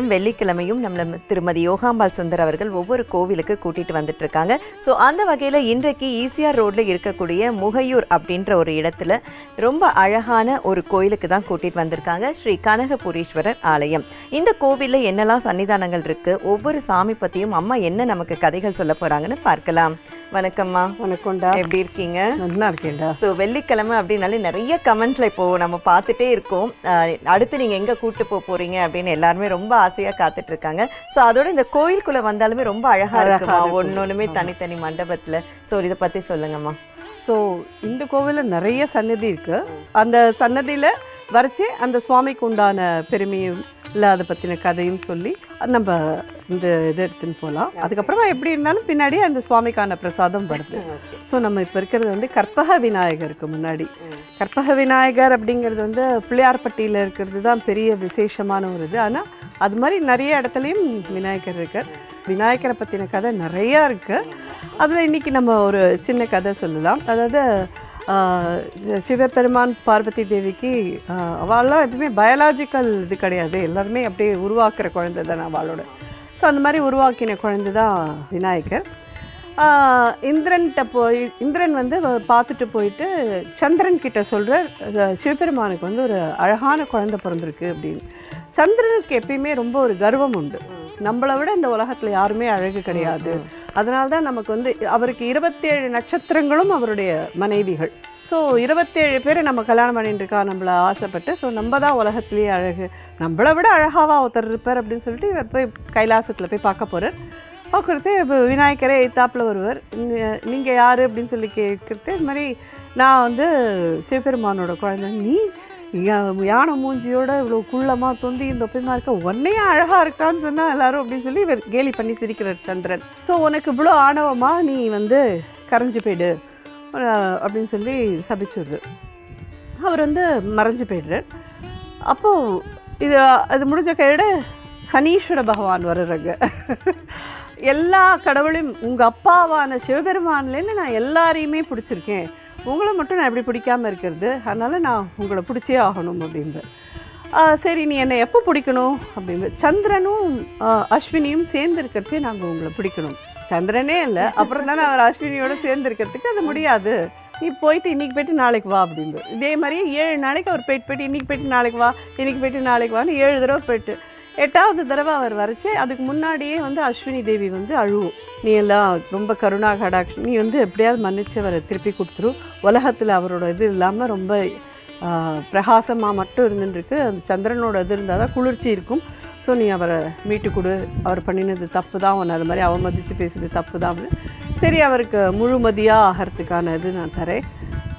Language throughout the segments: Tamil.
வாரம் வெள்ளிக்கிழமையும் நம்மள திருமதி யோகாம்பாள் சுந்தர் அவர்கள் ஒவ்வொரு கோவிலுக்கு கூட்டிட்டு வந்துட்டு இருக்காங்க ஸோ அந்த வகையில் இன்றைக்கு ஈசிஆர் ரோட்ல இருக்கக்கூடிய முகையூர் அப்படின்ற ஒரு இடத்துல ரொம்ப அழகான ஒரு கோயிலுக்கு தான் கூட்டிட்டு வந்திருக்காங்க ஸ்ரீ கனகபுரீஸ்வரர் ஆலயம். இந்த கோவிலில் என்னெல்லாம் சன்னிதானங்கள் இருக்கு? ஒவ்வொரு சாமி பத்தியும் அம்மா என்ன நமக்கு கதைகள் சொல்ல போறாங்கன்னு பார்க்கலாம். வணக்கம்மா. வணக்கம்டா. எப்படி இருக்கீங்க? நல்லா இருக்கேன்டா. ஸோ வெள்ளிக்கிழமை அப்படின்னாலே நிறைய கமெண்ட்ஸ்ல இப்போ நம்ம பார்த்துட்டே இருக்கோம். அடுத்து நீங்க எங்க கூட்டு போக போறீங்க அப்படின்னு எல்லாருமே ரொம்ப ஆசையா காத்துட்டு இருக்காங்க ஸோ அதோட இந்த கோயிலுக்குள்ள வந்தாலுமே ரொம்ப அழகா அழகா இருக்குமா? இருக்கும். ஒன்னொன்னுமே தனித்தனி மண்டபத்துல. ஸோ இதை பத்தி சொல்லுங்கம்மா. ஸோ இந்த கோவிலில் நிறைய சன்னதி இருக்கு. அந்த சன்னதியில் வரைச்சி அந்த சுவாமிக்கு உண்டான பெருமையும் இல்லை அதை பற்றின கதையும் சொல்லி நம்ம இந்த இதை எடுத்துன்னு போகலாம். அதுக்கப்புறமா எப்படி இருந்தாலும் பின்னாடி அந்த சுவாமிக்கான பிரசாதம் வருது. ஸோ நம்ம இப்போ இருக்கிறது வந்து கற்பக விநாயகருக்கு முன்னாடி. கற்பக விநாயகர் அப்படிங்கிறது வந்து பிள்ளையார்பட்டியில் இருக்கிறது தான் பெரிய விசேஷமான ஒரு இது. ஆனால் அது மாதிரி நிறைய இடத்துலையும் விநாயகர் இருக்கார். விநாயகரை பற்றின கதை நிறையா இருக்குது அதில் இன்றைக்கி நம்ம ஒரு சின்ன கதை சொல்லலாம். அதாவது சிவபெருமான் பார்வதி தேவிக்கு அவள்லாம் எதுவுமே பயாலாஜிக்கல் இது கிடையாது. எல்லாருமே அப்படியே உருவாக்குற குழந்தை தான் அவளோட. ஸோ அந்த மாதிரி உருவாக்கின குழந்தை தான் விநாயகர். இந்திரன்கிட்ட போய் இந்திரன் வந்து பார்த்துட்டு போயிட்டு சந்திரன் கிட்ட சொல்கிற சிவபெருமானுக்கு வந்து ஒரு அழகான குழந்தை பிறந்திருக்கு அப்படின்னு. சந்திரனுக்கு எப்பயுமே ரொம்ப ஒரு கர்வம் உண்டு. நம்மளை விட இந்த உலகத்தில் யாருமே அழகு கிடையாது. அதனால தான் நமக்கு வந்து அவருக்கு இருபத்தேழு நட்சத்திரங்களும் அவருடைய மனைவிகள். ஸோ இருபத்தேழு பேர் நம்ம கல்யாணம் பண்ணிட்டு இருக்கா நம்மளை ஆசைப்பட்டு. ஸோ நம்ம தான் உலகத்துலேயே அழகு. நம்மளை விட அழகாவா ஒருத்தர் இருப்பார் அப்படின்னு சொல்லிட்டு இவர் போய் கைலாசத்தில் போய் பார்க்க போகிறார் பார்க்குறது இப்போ விநாயகரே எய்த்தாப்பில் வருவார். நீங்கள் யார் அப்படின்னு சொல்லி கேட்குறது இது மாதிரி நான் வந்து சிவபெருமானோட குழந்தை. நீ யானை மூஞ்சியோட இவ்வளோ குள்ளமாக தொந்தி இந்த பெண்ணாக இருக்க உன்னையே அழகாக இருக்கான்னு சொன்னால் எல்லாரும் அப்படின்னு சொல்லி இவர் கேலி பண்ணி சிரிக்கிறார் சந்திரன். ஸோ உனக்கு இவ்வளோ ஆணவமாக நீ வந்து கரைஞ்சு போயிடு அப்படின்னு சொல்லி சபிச்சுடுது. அவர் வந்து மறைஞ்சு போயிடுறார். அப்போது இது அது முடிஞ்ச கையோட சனீஸ்வர பகவான் வர்றாங்க எல்லா கடவுளையும் உங்கள் அப்பாவான சிவபெருமான்லேருந்து நான் எல்லாரையுமே பிடிச்சிருக்கேன். உங்களை மட்டும் நான் எப்படி பிடிக்காம இருக்கிறது? அதனால் நான் உங்களை பிடிச்சே ஆகணும் அப்படின்னு சரி நீ என்னை எப்போ பிடிக்கணும்? அப்படின்னு சந்திரனும் அஸ்வினியும் சேர்ந்து இருக்கிறதே நாங்கள் உங்களை பிடிக்கணும். சந்திரனே இல்லை. அப்புறம் தானே அவர் அஸ்வினியோடு சேர்ந்துருக்கிறதுக்கு அது முடியாது. நீ போயிட்டு இன்னைக்கு போயிட்டு நாளைக்கு வா அப்படின்னு இதே மாதிரியே ஏழு நாளைக்கு அவர் போயிட்டு போயிட்டு இன்றைக்கி போயிட்டு நாளைக்கு வா இன்றைக்கி போயிட்டு நாளைக்கு வான்னு ஏழு தடவை போயிட்டு. எட்டாவது தடவை அவர் வரைச்சி அதுக்கு முன்னாடியே வந்து அஸ்வினி தேவி வந்து அழுவும். நீ எல்லாம் ரொம்ப கருணா நீ வந்து எப்படியாவது மன்னிச்சு அவரை திருப்பி கொடுத்துரும் உலகத்தில் அவரோட இது இல்லாமல் ரொம்ப பிரகாசமாக மட்டும் இருந்துருக்கு அந்த சந்திரனோட இது இருந்தால் தான் குளிர்ச்சி இருக்கும். ஸோ நீ அவரை மீட்டு கொடு. அவர் பண்ணினது தப்பு தான் உன்னை அது மாதிரி அவமதித்து பேசுது தப்பு தான் அப்படின்னு சரி அவருக்கு முழுமதியாக ஆகிறதுக்கான இது நான் தரேன்.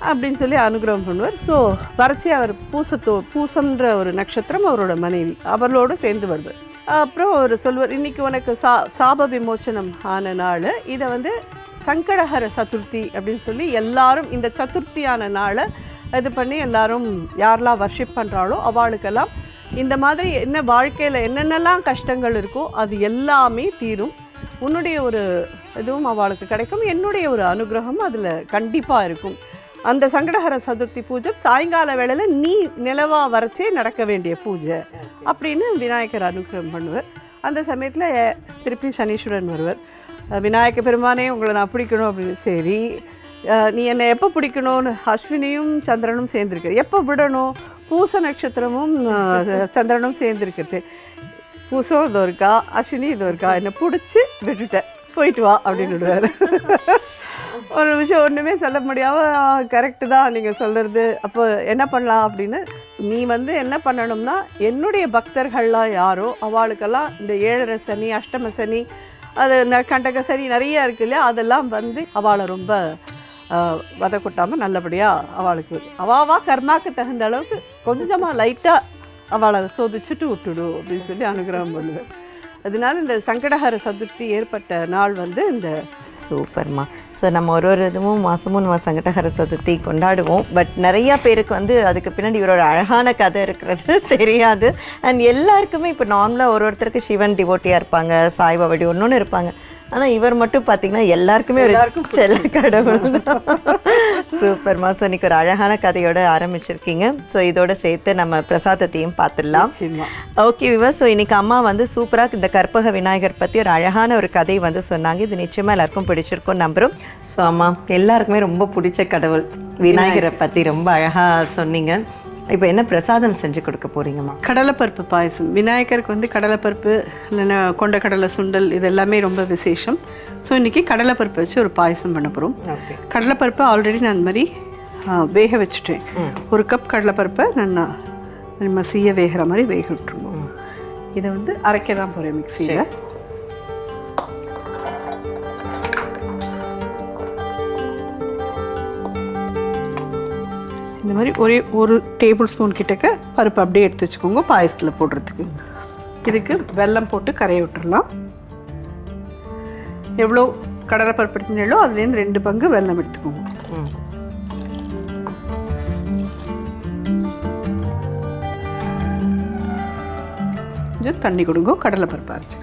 அப்படின்னு சொல்லி அனுகிரகம் பண்ணுவார். ஸோ வரைச்சி அவர் பூசத்தோ பூசம்ன்ற ஒரு நட்சத்திரம் அவரோட மனைவி அவர்களோடு சேர்ந்து வருவார் அப்புறம் அவர் சொல்வார் இன்றைக்கி உனக்கு சா சாப விமோச்சனம் ஆன நாள் இதை வந்து சங்கடஹர சதுர்த்தி அப்படின்னு சொல்லி எல்லாரும் இந்த சதுர்த்தியான நாளை இது பண்ணி எல்லாரும் யாரெல்லாம் வர்ஷிப் பண்ணுறாளோ அவளுக்கெல்லாம் இந்த மாதிரி என்ன வாழ்க்கையில் என்னென்னலாம் கஷ்டங்கள் இருக்கோ அது எல்லாமே தீரும். உன்னுடைய ஒரு இதுவும் அவளுக்கு கிடைக்கும். என்னுடைய ஒரு அனுகிரகம் அதில் கண்டிப்பாக இருக்கும். அந்த சங்கடஹர சதுர்த்தி பூஜை சாயங்கால வேளையில் நீ நிலவா வரைச்சே நடக்க வேண்டிய பூஜை அப்படின்னு விநாயகர் அனுகிரகம் பண்ணுவார். அந்த சமயத்தில் திருப்பி சனீஸ்வரன் வருவர். விநாயக பெருமானே உங்களை நான் பிடிக்கணும் அப்படின்னு. சரி. நீ என்னை எப்போ பிடிக்கணும்னு? அஸ்வினியும் சந்திரனும் சேர்ந்துருக்கு எப்போ விடணும்? பூச நட்சத்திரமும் சந்திரனும் சேர்ந்துருக்குது பூசம் இது இருக்கா? அஸ்வினி இது இருக்கா? என்னை பிடிச்சி விட்டுட்டேன். போயிட்டு வா அப்படின்னு விடுவார். ஒரு விஷயம் ஒன்றுமே சொல்ல முடியாமல் கரெக்டு தான் நீங்கள் சொல்கிறது அப்போ என்ன பண்ணலாம் அப்படின்னு நீ வந்து என்ன பண்ணணும்னா என்னுடைய பக்தர்கள்லாம் யாரோ அவளுக்கெல்லாம் இந்த ஏழரை சனி அஷ்டம சனி அது ந- கண்டக சனி நிறைய இருக்கு இல்லையா? அதெல்லாம் வந்து அவளை ரொம்ப ஆஹ், வத கொட்டாமல் நல்லபடியாக அவளுக்கு அவாவா கர்மாக்கு தகுந்த அளவுக்கு கொஞ்சமாக லைட்டாக அவளை சோதிச்சுட்டு விட்டுடு அப்படின்னு சொல்லி அனுகிரகம் பண்ணுவேன். அதனால இந்த சங்கடஹர சதுர்த்தி ஏற்பட்ட நாள் வந்து இந்த சூப்பர்மா. ஸோ நம்ம ஒரு ஒரு இதுவும் மாதமும் நம்ம சங்கடஹர சதுர்த்தி கொண்டாடுவோம். பட் நிறையா பேருக்கு வந்து அதுக்கு பின்னாடி இவரோட அழகான கதை இருக்கிறது தெரியாது. அண்ட் எல்லாருக்குமே இப்போ நார்மலாக ஒரு ஒருத்தருக்கு சிவன் டிவோட்டியாக இருப்பாங்க சாய்பாபடி ஒன்று இருப்பாங்க. ஆனால் இவர் மட்டும் பார்த்தீங்கன்னா எல்லாருக்குமே ஒரு செல்ல கடவுள் சூப்பர்மா ஸோ இன்னைக்கு ஒரு அழகான கதையோட ஆரம்பிச்சிருக்கீங்க. ஸோ இதோட சேர்த்து நம்ம பிரசாதத்தையும் பார்த்துடலாம் ஓகே விவா ஸோ இன்னைக்கு அம்மா வந்து சூப்பராக இந்த கற்பக விநாயகர் பற்றி ஒரு அழகான ஒரு கதை வந்து சொன்னாங்க. இது நிச்சயமாக எல்லாருக்கும் பிடிச்சிருக்கும் நம்புகிறோம் ஸோ அம்மா எல்லாருக்குமே ரொம்ப பிடிச்ச கடவுள். விநாயகரை பற்றி ரொம்ப அழகாக சொன்னீங்க. இப்போ என்ன பிரசாதம் செஞ்சு கொடுக்க போறீங்கம்மா? கடலைப்பருப்பு பாயசம். விநாயகருக்கு வந்து கடலைப்பருப்பு இல்லைன்னா கொண்ட கடலை சுண்டல் இது எல்லாமே ரொம்ப விசேஷம். ஸோ இன்றைக்கி கடலைப்பருப்பு வச்சு ஒரு பாயசம் பண்ண போகிறோம் கடலைப்பருப்பு ஆல்ரெடி நான் அந்த மாதிரி வேக வச்சுட்டேன். ஒரு கப் கடலைப்பருப்பை நான் நான் நம்ம சீய வேகிற மாதிரி வேக விட்டுருவோம். இதை வந்து அரைக்க தான் போகிறேன் மிக்சியில். இந்த மாதிரி ஒரே ஒரு டேபிள் ஸ்பூன் கிட்டக்க பருப்பு அப்படியே எடுத்து வச்சுக்கோங்க பாயசத்தில் போடுறதுக்கு. இதுக்கு வெல்லம் போட்டு கரைய விட்டுறலாம். எவ்வளோ கடலை பருப்பு எடுத்துனீங்களோ அதுலேருந்து ரெண்டு பங்கு வெல்லம் எடுத்துக்கோங்க. கொஞ்சம் தண்ணி கொடுங்க கடலை பருப்பு அரைச்சி.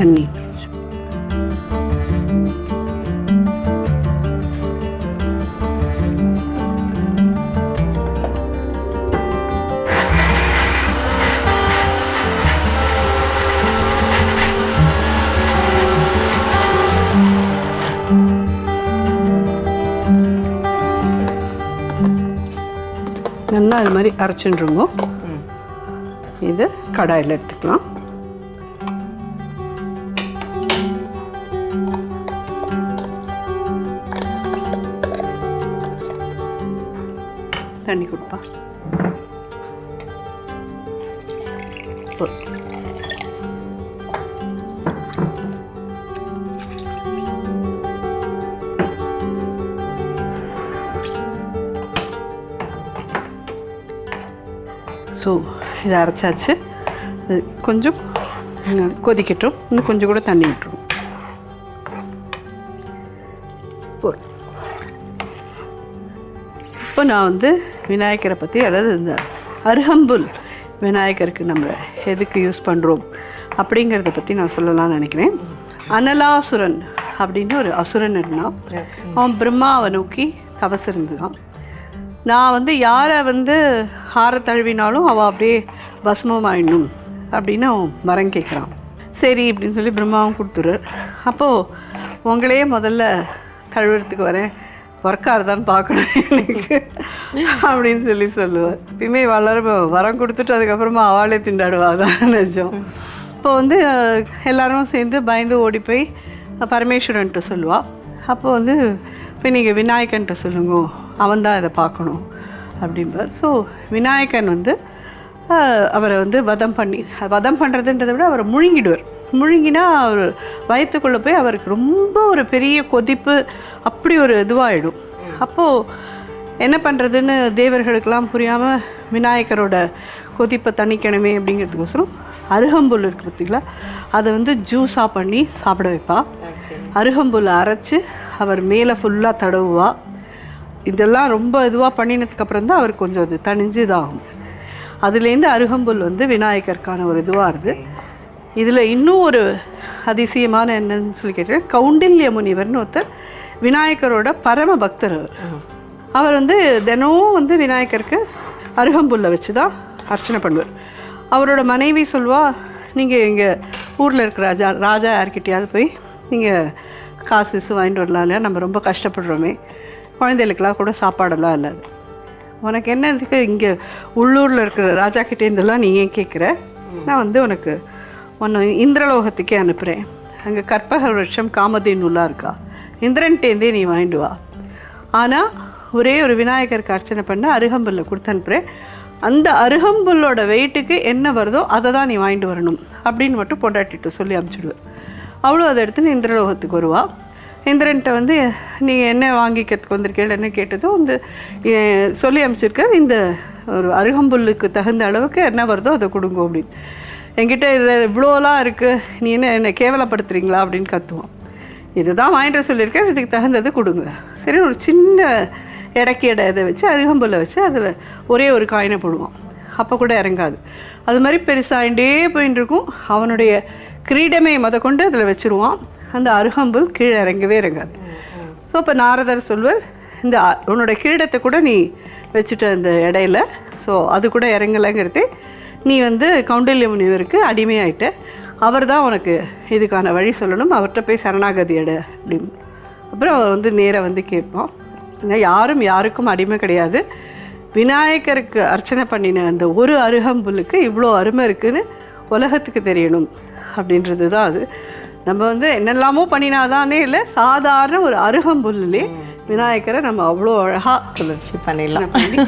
தண்ணி நல்லா அது மாதிரி அரைச்சுருங்க ம். இது கடாயில் எடுத்துக்கலாம். தண்ணி கொடுப்பா போதும். ஸோ இதை அரைச்சாச்சு இது கொஞ்சம் ம், கொதிக்கட்டும் இன்னும் கொஞ்சம் கூட தண்ணி விட்டுருவோம் போதும். இப்போ நான் வந்து விநாயகரை பற்றி அதாவது இந்த அருகம்புல் விநாயகருக்கு நம்ம எதுக்கு யூஸ் பண்ணுறோம் அப்படிங்கிறத பற்றி நான் சொல்லலாம்னு நினைக்கிறேன். அனலாசுரன் அப்படின்னு ஒரு அசுரன் இருந்தான். அவன் பிரம்மாவை நோக்கி தவசு இருந்தான் நான் வந்து யாரை வந்து ஹார தழுவினாலும் அவள் அப்படியே பஸ்மமாயிடணும் அப்படின்னு அவன் வரம் கேட்குறான் சரி அப்படின்னு சொல்லி பிரம்மாவும் கொடுத்துரு அப்போது உங்களையே முதல்ல தழுவுறதுக்கு வரேன். ஒர்க்காக தான் பார்க்கணும் எனக்கு. அப்படின்னு சொல்லி சொல்லுவார் எப்பயுமே வளர வரம் கொடுத்துட்டு அதுக்கப்புறமா அவளே திண்டாடுவா. தான் நிஜம். இப்போ வந்து எல்லாரும் சேர்ந்து பயந்து ஓடி போய் பரமேஸ்வரன்ட்ட சொல்லுவாள் அப்போ வந்து இப்போ நீங்கள் விநாயகன்ட்ட சொல்லுங்க. அவன் தான் இதை பார்க்கணும். அப்படிம்பார். ஸோ விநாயகன் வந்து அவரை வந்து வதம் பண்ணி வதம் பண்ணுறதுன்றதை விட அவரை முழுங்கிடுவார். முழுங்கினா அவர் வயிற்றுக்குள்ளே போய் அவருக்கு ரொம்ப ஒரு பெரிய கொதிப்பு அப்படி ஒரு இதுவாகிடும் அப்போது என்ன பண்ணுறதுன்னு தேவர்களுக்கெல்லாம் புரியாமல் விநாயகரோட கொதிப்பை தணிக்கணுமே அப்படிங்கிறதுக்கோசரம் அருகம்புல் இருக்கு பார்த்திங்களா அதை வந்து ஜூஸாக பண்ணி சாப்பிட வைப்பா. அருகம்புல் அரைச்சி அவர் மேலே ஃபுல்லாக தடவுவா. இதெல்லாம் ரொம்ப இதுவாக பண்ணினதுக்கப்புறம் தான் அவர் கொஞ்சம் அது தணிஞ்சு இதாகும். அதுலேருந்து அருகம்புல் வந்து விநாயகருக்கான ஒரு இதுவாக இருக்குது இதில் இன்னும் ஒரு அதிசயமான என்னன்னு சொல்லி கேட்டேன் கௌண்டில்ய முனிவர்னு ஒருத்தர் விநாயகரோட பரம பக்தர் அவர். அவர் வந்து தினமும் வந்து விநாயகருக்கு அருகம்புல்லை வச்சு தான் அர்ச்சனை பண்ணுவார். அவரோட மனைவி சொல்வா நீங்கள் இங்கே ஊரில் இருக்கிற ராஜா ராஜா யார்கிட்டயாவது போய் நீங்கள் காசு கீசு வாங்கிட்டு வரலாம் இல்லையா? நம்ம ரொம்ப கஷ்டப்படுறோமே. குழந்தைகளுக்கெல்லாம் கூட சாப்பாடெல்லாம் இல்லை. உனக்கு என்ன இதுக்கு இங்கே உள்ளூரில் இருக்கிற ராஜா கிட்டே இருந்தெல்லாம் நீ ஏன் கேட்குற நான் வந்து உனக்கு உன்னை இந்திரலோகத்துக்கே அனுப்புகிறேன் அங்கே கற்பக விருட்சம் காமதேனுலாம் இருக்கா. இந்திரன்ட்டேந்தே நீ வாங்கிட்டு வா. ஆனால் ஒரே ஒரு விநாயகருக்கு அர்ச்சனை பண்ண அருகம்புல்லை கொடுத்து அனுப்புகிறேன் அந்த அருகம்புல்லோட வெயிட்டுக்கு என்ன வருதோ அதை தான் நீ வாங்கிட்டு வரணும் அப்படின்னு மட்டும் பொண்டாட்டிட்டு சொல்லி அனுப்பிச்சிடுவேன் அவ்வளோ அதை எடுத்து இந்திரலோகத்துக்கு வருவா. இந்திரன்ட்ட வந்து நீ என்ன வாங்கிக்கிறதுக்கு வந்திருக்கேள் என்ன கேட்டதும் வந்து சொல்லி அனுப்பிச்சிருக்க. இந்த ஒரு அருகம்புல்லுக்கு தகுந்த அளவுக்கு என்ன வருதோ அதை கொடுங்க அப்படின்னு. என்கிட்ட இது இவ்வளோலாம் இருக்குது நீ என்ன என்னை கேவலப்படுத்துறீங்களா அப்படின்னு கத்துவான். இதுதான் வாங்கிட்டு சொல்லியிருக்கேன். இதுக்கு தகுந்தது கொடுங்க. சரி ஒரு சின்ன எடைக்கு எடை இதை வச்சு அருகம்புல்லை வச்சு அதில் ஒரே ஒரு காயினை போடுவான். அப்போ கூட இறங்காது. அது மாதிரி பெருசாகிட்டே போயின்னு இருக்கும் அவனுடைய கிரீடமே முத கொண்டு அதில் வச்சுருவான். அந்த அருகம்புல் கீழே இறங்கவே இறங்காது. ஸோ இப்போ நாரதர் சொல்வர் இந்த உன்னோட கிரீடத்தை கூட நீ வச்சுட்ட அந்த இடையில ஸோ அது கூட இறங்கலைங்கிறதே நீ வந்து கௌண்டல்ய முனிவருக்கு அடிமையாயிட்ட. அவர் தான் உனக்கு இதுக்கான வழி சொல்லணும். அவர்கிட்ட போய் சரணாகதி எடு அப்படின்னு அப்புறம் அவர் வந்து நேராக வந்து கேட்பான். ஏன்னா யாரும் யாருக்கும் அடிமை கிடையாது. விநாயகருக்கு அர்ச்சனை பண்ணின அந்த ஒரு அருகம்புல்லுக்கு இவ்வளோ அருமை இருக்குதுன்னு உலகத்துக்கு தெரியணும் அப்படின்றது தான் அது. நம்ம வந்து என்னெல்லாமோ பண்ணினாதானே இல்லை சாதாரண ஒரு அருகம்புல்லே விநாயகரை நம்ம அவ்வளோ அழகாக குளிர்ச்சி பண்ணிடலாம். பண்ணி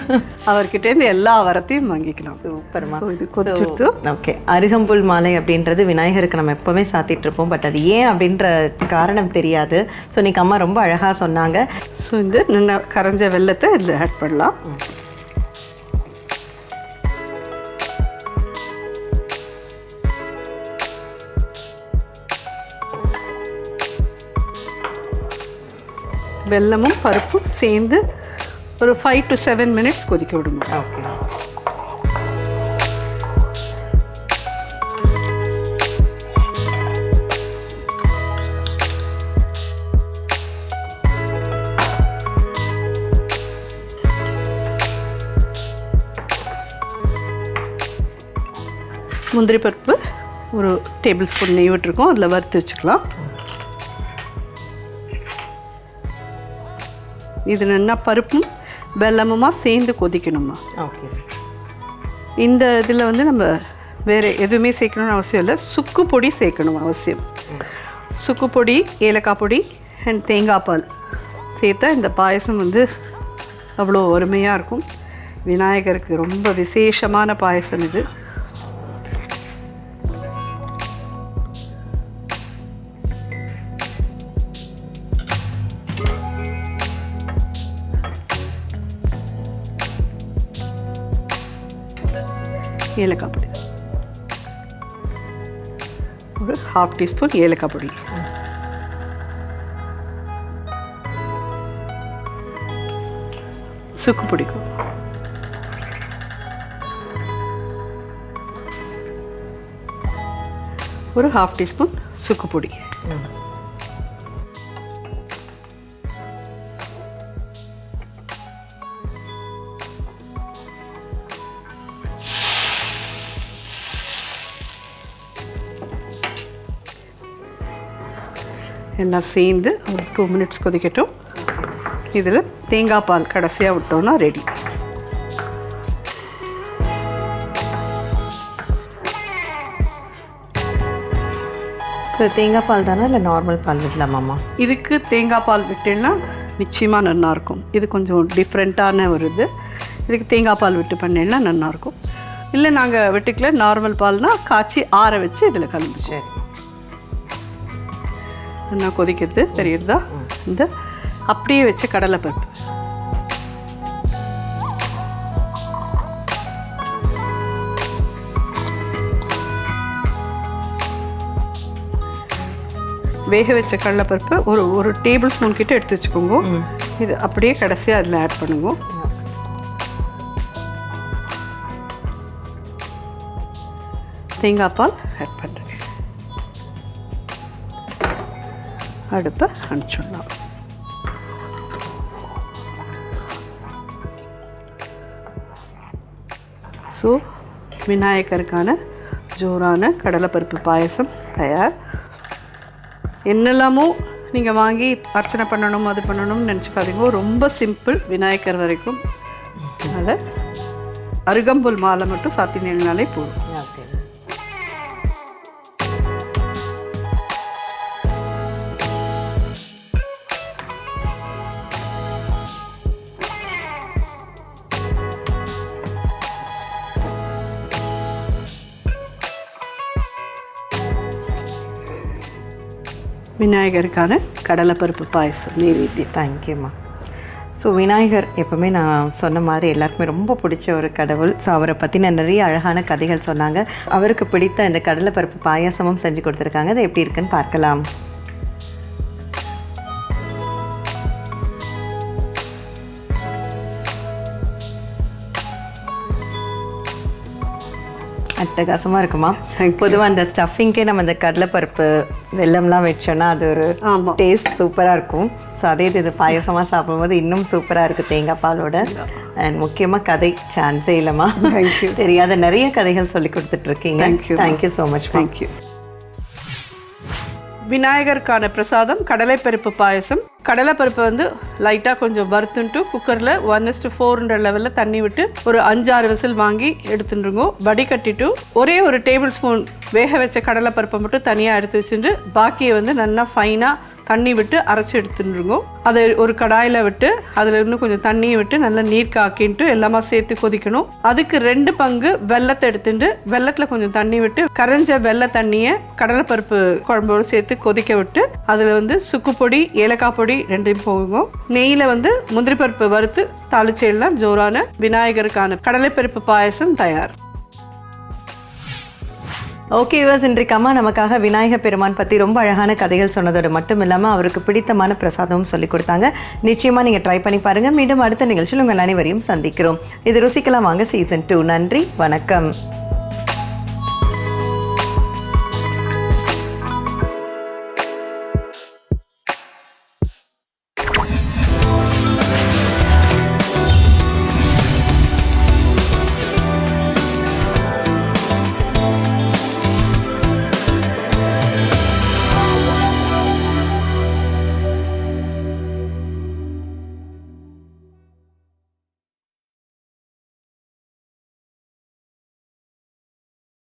அவர்கிட்டேருந்து எல்லா வரத்தையும் வாங்கிக்கலாம். சூப்பர்மா. இது கொதிச்சுட்டு ஓகே அருகம்புல் மாலை அப்படின்றது விநாயகருக்கு நம்ம எப்போவுமே சாத்திட்டு இருப்போம் பட் அது ஏன் அப்படின்ற காரணம் தெரியாது. ஸோ இன்னைக்கு அம்மா ரொம்ப அழகாக சொன்னாங்க. ஸோ இந்த கரைஞ்ச வெள்ளத்தை இதில் ஆட் பண்ணலாம். வெல்லமும் பருப்பும் சேர்ந்து ஒரு ஃபைவ் டு செவன் மினிட்ஸ் கொதிக்க விடணும் ஓகே முந்திரி பருப்பு ஒரு டேபிள் ஸ்பூன் நெய் விட்டுருக்கோம். அதில் வறுத்து வச்சுக்கலாம். இது நல்லா பருப்பும் வெல்லமுமா சேர்ந்து கொதிக்கணுமா? ஓகே இந்த இதில் வந்து நம்ம வேறு எதுவுமே சேர்க்கணும்னு அவசியம் இல்லை. சுக்கு பொடி சேர்க்கணும் அவசியம். சுக்கு பொடி ஏலக்காய் பொடி அண்ட் தேங்காய் பால் சேர்த்தா இந்த பாயசம் வந்து அவ்வளோ அருமையாக இருக்கும். விநாயகருக்கு ரொம்ப விசேஷமான பாயசம் இது. ஏலக்காய் பொடி ஒரு ஹாஃப் டீஸ்பூன் ஏலக்காய் பொடி சுக்கு பிடிக்கும் ஒரு ஹாஃப் டீஸ்பூன் சுக்கு பொடி எல்லாம் சேர்ந்து ஒரு டூ மினிட்ஸ் கொதிக்கட்டும். இதில் தேங்காய் பால் கடைசியாக விட்டோம்னா ரெடி ஸோ தேங்காய் பால் தானே இல்லை நார்மல் பால் விடலாமாம்மா இதுக்கு தேங்காய் பால் விட்டேன்னா நிச்சயமாக நல்லாயிருக்கும் இது கொஞ்சம் டிஃப்ரெண்ட்டான ஒரு இது. இதுக்கு தேங்காய் பால் விட்டு பண்ணேன்னா நல்லாயிருக்கும் இல்லை நாங்கள் வெட்டுக்கல நார்மல் பால்னால் காய்ச்சி ஆற வச்சு இதில் கலந்து நல்லா கொதிக்கிறது. தெரியுறதா இந்த அப்படியே வச்ச கடலைப்பருப்பு வேக வச்ச கடலைப்பருப்பு ஒரு ஒரு டேபிள் ஸ்பூன் கிட்ட எடுத்து வச்சுக்கோங்க. இது அப்படியே கடைசியாக அதில் ஆட் பண்ணுங்க தேங்காய் பால் ஆட் பண்ணுறேன் அடுப்பை அனுப்பிச்சுடலாம் ஸோ விநாயகருக்கான ஜோரான கடலைப்பருப்பு பாயசம் தயார். என்னெல்லாமோ நீங்கள் வாங்கி அர்ச்சனை பண்ணணும் அது பண்ணணும்னு நினச்சிக்காதீங்க. ரொம்ப சிம்பிள் விநாயகர் வரைக்கும். அதனால் அருகம்புல் மாலை மட்டும் சாத்தினீங்கனாலே போதும். விநாயகருக்கான கடலைப்பருப்பு பாயசம். நெய்வேத்தியம். தேங்க்யூம்மா ஸோ விநாயகர் எப்போவுமே நான் சொன்ன மாதிரி எல்லாருக்குமே ரொம்ப பிடிச்ச ஒரு கடவுள். ஸோ அவரை பற்றின நிறைய அழகான கதைகள் சொன்னாங்க. அவருக்கு பிடித்த இந்த கடலைப்பருப்பு பாயாசமும் செஞ்சு கொடுத்துருக்காங்க. அது எப்படி இருக்குன்னு பார்க்கலாம். அட்டகாசமாக இருக்குமா? பொதுவாக அந்த ஸ்டஃபிங்க்கே நம்ம அந்த கடலைப்பருப்பு வெல்லம்லாம் வச்சோன்னா அது ஒரு டேஸ்ட் சூப்பராக இருக்கும். ஸோ அதே இது இது பாயசமாக சாப்பிடும்போது இன்னும் சூப்பராக இருக்குது தேங்காய் பாலோட. அண்ட் முக்கியமாக கதை சான்ஸே இல்லைம்மா. தேங்க்யூ தெரியாத நிறைய கதைகள் சொல்லி கொடுத்துட்ருக்கீங்க you. Thank you so much thank you விநாயகருக்கான பிரசாதம் கடலைப்பருப்பு பாயசம். கடலைப்பருப்பை வந்து லைட்டாக கொஞ்சம் வறுத்துன்ட்டு குக்கரில் ஒன் இஸ்டு ஃபோர்ன்ற லெவலில் தண்ணி விட்டு ஒரு அஞ்சாறு விசில் வாங்கி எடுத்துட்டுருங்கோ. வடி கட்டிட்டு ஒரே ஒரு டேபிள் ஸ்பூன் வேக வச்ச கடலைப்பருப்பை மட்டும் தனியாக எடுத்து வச்சுட்டு பாக்கியை வந்து நல்லா ஃபைனாக தண்ணி விட்டு அரைச்சி எடுத்துருங்கோ அதை ஒரு கடாயில் விட்டு அதில் இன்னும் கொஞ்சம் தண்ணியை விட்டு நல்லா நீர் காக்கின்ட்டு எல்லாமே சேர்த்து கொதிக்கணும். அதுக்கு ரெண்டு பங்கு வெள்ளத்தை எடுத்துட்டு வெள்ளத்தில் கொஞ்சம் தண்ணி விட்டு கரைஞ்ச வெள்ளை தண்ணியை கடலைப்பருப்பு குழம்போடு சேர்த்து கொதிக்க விட்டு அதில் வந்து சுக்கு பொடி ஏலக்காய் பொடி ரெண்டையும் போகும் நெய்யில் வந்து முந்திரி பருப்பு வறுத்து தாளிச்செல்லாம் ஜோரான விநாயகருக்கான கடலைப்பருப்பு பாயசம் தயார். ஓகே யுவர்ஸ் இன்றைக்கு அம்மா நமக்காக விநாயகர் பெருமான் பற்றி ரொம்ப அழகான கதைகள் சொன்னதோடு மட்டும் இல்லாமல் அவருக்கு பிடித்தமான பிரசாதமும் சொல்லி கொடுத்தாங்க. நிச்சயமாக நீங்கள் ட்ரை பண்ணி பாருங்கள் மீண்டும் அடுத்த நிகழ்ச்சியில் உங்கள் அனைவரையும் சந்திக்கிறோம். இது ருசிக்கலாம் வாங்க. சீசன் டூ நன்றி. வணக்கம்.